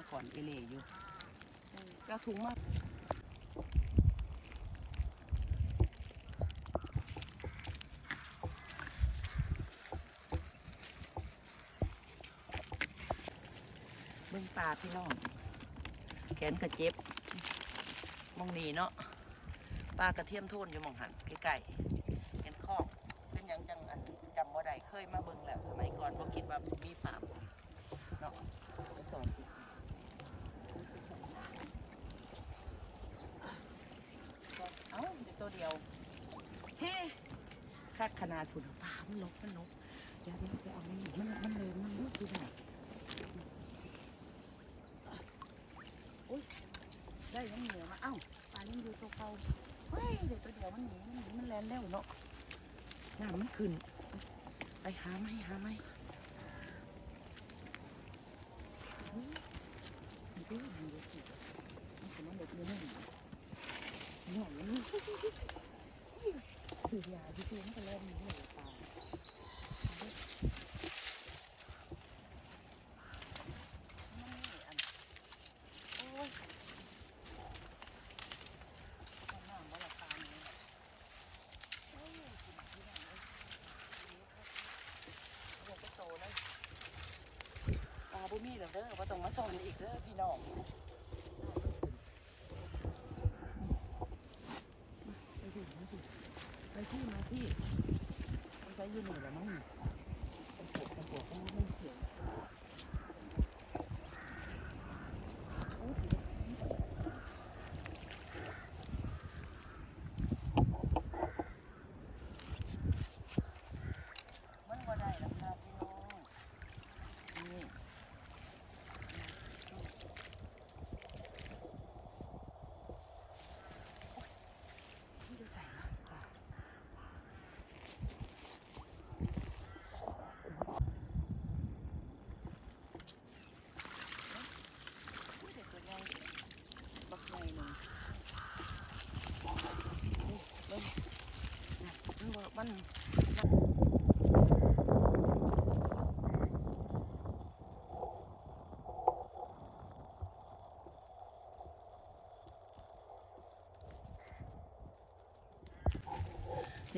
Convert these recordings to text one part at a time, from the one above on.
าก่อนเอเล่อยู่ก็ถุงมากเบิ่งปลาพี่น้อง แขนกระเจ็บมองนีเนาะปลากระเทียมโทนอยู่มองหันใกล้ๆเห็นคอเป็นยังจังอันจำบ่ได้เคยมาเบิ่งแล้วสมัยก่อนบ่คิดว่าสิมีฟาร์มเนาะสอนสิไปสอนเอ้าเดี๋ยว ตัวเดียวเฮ้คักขนาดฝุ่นปลามันลกมันลกเดี๋ยวเดี๋ยวจะเอามันมันมันเลยมันลุกดูหน่อยอุ้ยได้ยังเหนือมาเอ้าปลายังอยู่ตัวเก่าเฮ้ยเดี๋ยวตัวเดียวมันหนีมันหนีมันแลนแล้วเนาะน้ำมันขึ้นไปหาไหมหาไหมเฮ้ยมันดูมันดูสิมันจะมาเด็กมือนี่หน่อยนี่ คือยาที่ตัวมันก็เล่นนี่เลยปลามันนี่อันโอ้ยน้ำว่าราคานี้โอ้ยกินที่ไหนเลยดีโตเลยปลาบุมีแล้วเด้อว่าต้องมาสอนอีกเด้อพี่น้องไปที่มาที่ไปที่มาที่ มันใช้ยืนหนึ่งแล้วมั้งมันปวดมันปวดมันไม่เขียวโอ้ย มันบ่ได้หรอกค่ะพี่น้องนี่นี่ดูใส่นะค่ะอุ้ยเด็กตัวใหญ่บักใหญ่หนึ่งนี่เบิ่งนะมันบ่มัน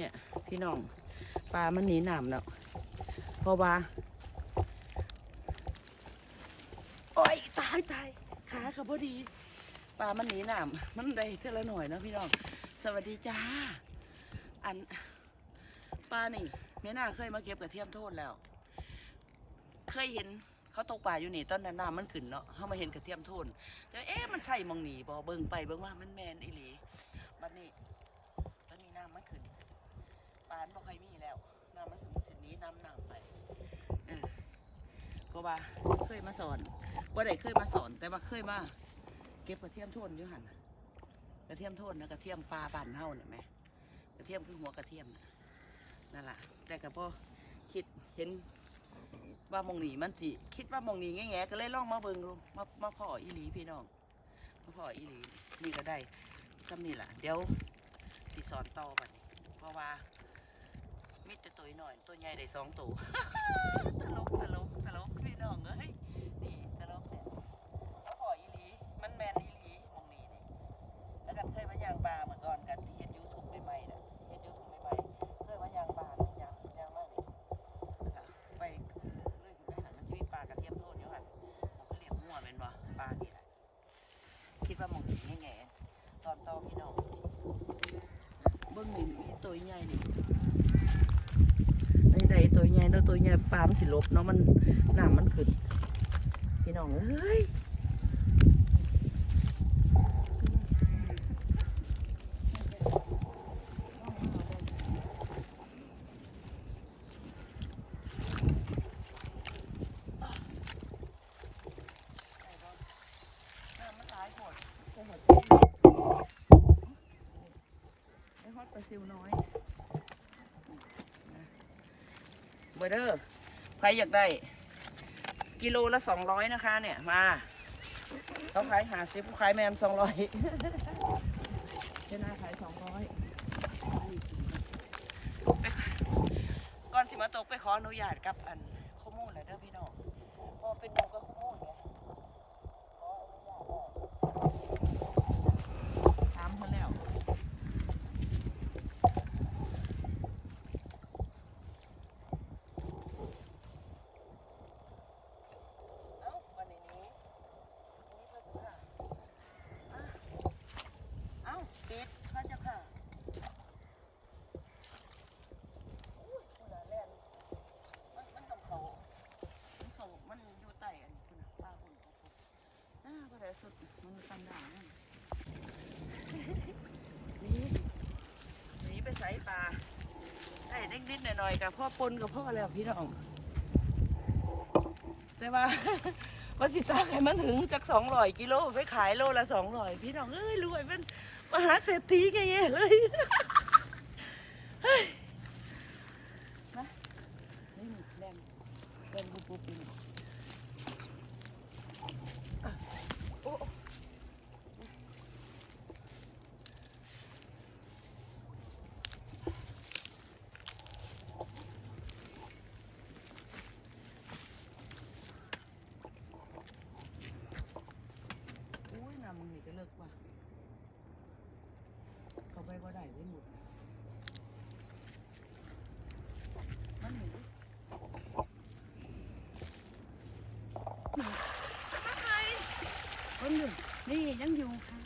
เนี่ยพี่น้องปลามันหนีหนามแล้วเพราะว่าโอ้ยตายตายขาเขาพอดีปลามันหนีหนามมันได้เท่าละหน่อยนะพี่น้องสวัสดีจ้าอันปลานี่แม่น่าเคยมาเก็บกระเทียมโทษแล้ว เคยเห็นเขาตกปลาอยู่นี่ตอนนั้นน้ำมันขึ้นเนาะเขามาเห็นกระเทียมโทนแต่เอ๊ะมันใช่มองหนีบอเบิ่งไปเบิ่งว่ามันแมนอีหลีบัดนี้ตอนนี้น้ำมันขึ้นปานบ่ค่อยมีแล้วน้ำมันถึงสินี้น้ำหนักไปเออก็ว่าเคยมาสอนว่าได้เคยมาสอน แต่ว่าเคยมาเก็บกระเทียมโทนอยู่หันกระเทียมโทนนะกระเทียมปลาบานเฮาเนี่ยไหมกระเทียมคือหัวกระเทียมนั่นแหละแต่ก็พอคิดเห็นว่ามองหนีมันสิคิดว่ามองหนีแง่ๆก็เลยล่องมาเบิงดูมามาพ่ออีหลีพี่น้องมาพ่ออีหลีนี่ก็ได้ซ้ำนี่แหละเดี๋ยวสิสอนต่อบัดนี้เพราะว่า มีแต่ตัวหน่อยตัวใหญ่ได้สองตัวตลกตลกตลกพี่น้องเอ้ยนี่ตลกเนี่ยเขาขออีหลีมันแมนอีหลีมองนี้นี่แล้วกันเคยมายางปลาเหมือนก่อนกันที่เฮ็ดยูทูบใหม่ๆนะเฮ็ดยูทูบใหม่ๆเคยมายางปลาเนาย่างย่างมากนี่แล้วก็ไปเลื่อยขึ้นไปหันมันจะมีปลากระเทียมโทษอยู่หันมันก็เรียกมั่วเป็นบ่ปลานี่แหละคิดว่ามองนี้แง่ตอนต่อพี่น้องเบิ่งนี่มีตัวใหญ่นี่ เนาะตัวใหญ่ปลามันสิลบเนาะมันน้ำมันขึ้นพี่น้องเอ้ยน้ำมันหลายหมดใส่หัวใจไอ้ฮอตปลาซิวน้อย เบอร์เดอร์ใครอยากได้ กิโลละสองร้อยนะคะเนี่ยมาเขาขายหาซิผู้ขายแมนสองร้อยเจ้าหน้าขายสองร้อยก่อนสิมาตกไปขออนุญาตกับอันข้อมูลเลยเด้อพี่น้องพอเป็นหมูกับข้อมูลไงขอ ส่สุดมันฟันด่างนั่นนี่ หนีไปใส่ปลาได้นิดๆหน่อยๆกับพ่อปนกับพ่อแล้วพี่น้องแต่ว่าว่าสิตากให้มันถึงจากสองร้อยกิโลไปขายโลละสองร้อยพี่น้องเอ้ยรวยเป็นมหาเศรษฐีไงเลย เฮ้ยมานี่นี่แดงแดงปุ๊บปุ๊บนี่อะโอ้อุ้ยน้ำมึงนี่ก็เลิกว่ะเขาไปว่าได้ได้หมดมันหนีเบิ้งห นี่ยังอยู่ค่ะ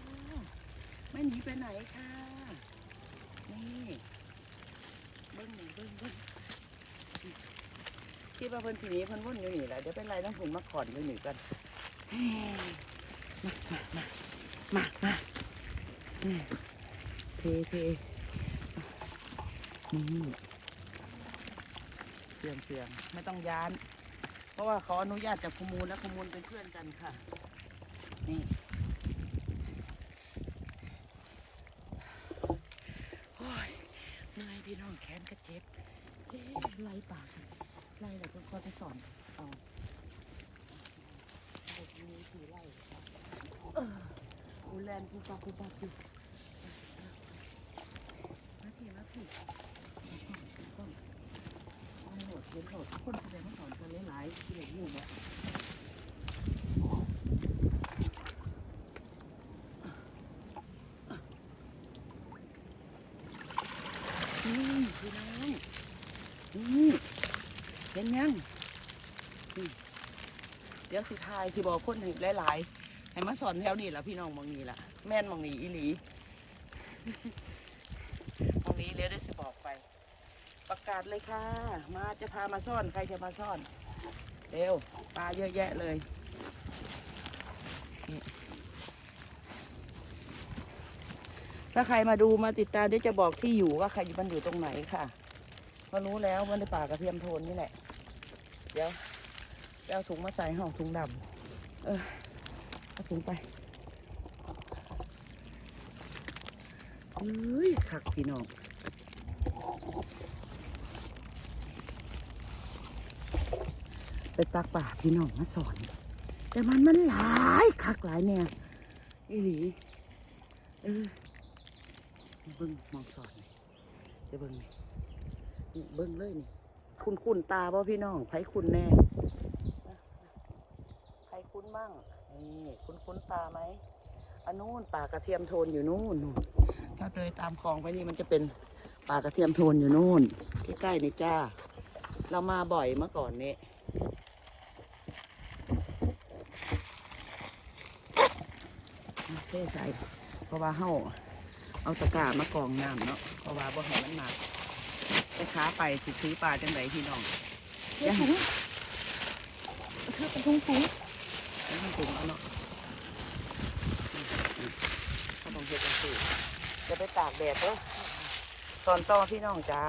ไม่หนีไปไหนค่ะ นี่เบิ้งหนึ่งเบิ้งเบิ้งที่ว่าเพิ่นสีนี้เพิ่นวุ่นอยู่นี่แหละเดี๋ยวเป็นไรต้องผุนมาขอนอยู่นี่กันมามามามามาเทเทนี่เสียงเสียงไม่ต้องย้าน เพราะว่าขออนุญาตจากขมูลและขมูลเป็นเพื่อนกันค่ะนี่ โอ้ยเหนื่อย พี่น้องแขนก็เจ็บเอ๊ะไล่ปากไล่แล้วก็ค่อยไปสอนเอาเด็กนี้คือไล่เออกูแลนกูปักกูปักอยู่มาพี่มาพี่ต้องต้องโหลดเรียนโหลดคนแสดงมาสอนกันหลายๆที่เหลืออยู่เนี่ยนี่พี่น้องนี่ เห็นยังเดี๋ยวสิทายสิบอกคนให้หลายๆให้มาสอนแถวนี้ละพี่น้องมองนี้ละแม่นมองนี้อีหลีมองนี้เลี้ยวได้สิบอกไป ประกาศเลยค่ะ มาจะพามาซ่อนใครจะมาซ่อนเร็วปลาเยอะแยะเลยถ้าใครมาดูมาติดตามเดี๋ยวจะบอกที่อยู่ว่าใครมันอยู่ตรงไหนค่ะ ก็รู้แล้วมันในป่ากระเทียมโทนนี่แหละ เดี๋ยวไปเอาถุงมาใส่ห่อถุงดำเออเอาถุงไปเฮ้ยคักพี่น้องไปตักป่าพี่น้องมาสอน แต่มันมันหลายคักหลายเนี่ยอีหลีเออเบิ้งมองสอนเดี๋ยวเบิ้งนี่ เบิ้งเลยนี่ คุณคุณตาบ่พี่น้องไผคุณแน่ใครคุ้นมั่งนี่คุณคุ้นตาไหมอันนู้นป่ากระเทียมโทนอยู่นู่นนู่นถ้าเลยตามคลองไปนี่มันจะเป็นป่ากระเทียมโทนอยู่นู่นใกล้ๆนี่จ้า เรามาบ่อยเมื่อก่อนนี้เทใส่เพราะว่าเฮาเอาตะกร้ามากรองน้ำเนาะเพราะว่าบ่ให้มันหนัก ไปค้าไปสิซื้อปลาจังไดพี่น้องอย่าให้เธอเป็นทุงถุงแล้วมันถุงเอาเนาะเขาต้องเฮ็ดจังซี่จะไปตากแดดเด้อสอนต่อพี่น้องจ๋า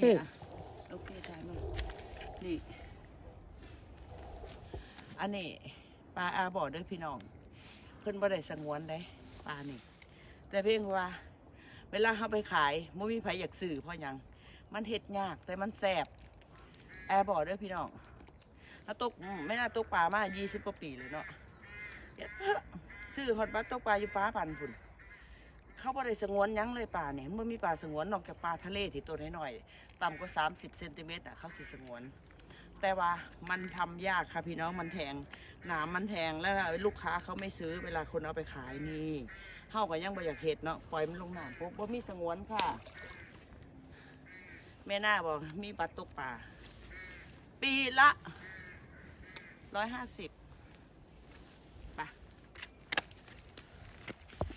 นี่ค่ะโอเคถ่ายมานี่อันนี้ปลาอาบ่อเด้อพี่น้อง เพิ่นบ่ได้สงวนได้ปลานี่แต่เพียงว่า เวลาเขาไปขายบ่มีไผอยากซื้อเพราะยังมันเฮ็ดยากแต่มันแซ่บแอร์บ่อเด้อพี่น้องแล้วตกไม่น่าตกปลามา20กว่าปีเลยเนาะเดี๋ยวซื้อฮอดบัตตกปลาอยู่ปลาปันพุ่นเขาบ่ได้สงวนยังเลยปลาเนี่ยมันมีปลาสงวนนอกจากปลาทะเลที่ตัวน้อยๆต่ำกว่า 30เซนติเมตรอะเขาสิสงวน แต่ว่ามันทำยากค่ะพี่น้องมันแทงหนามมันแทงแล้วลูกค้าเขาไม่ซื้อเวลาคนเอาไปขายนี่ เฮาก็ยังบ่อยากเห็ดเนาะปล่อยมันลงน้ำปุ๊บว่มีสงวนค่ะ แม่หน้าบอกมีบัตรตกป่า ปีละร้อยห้าสิบ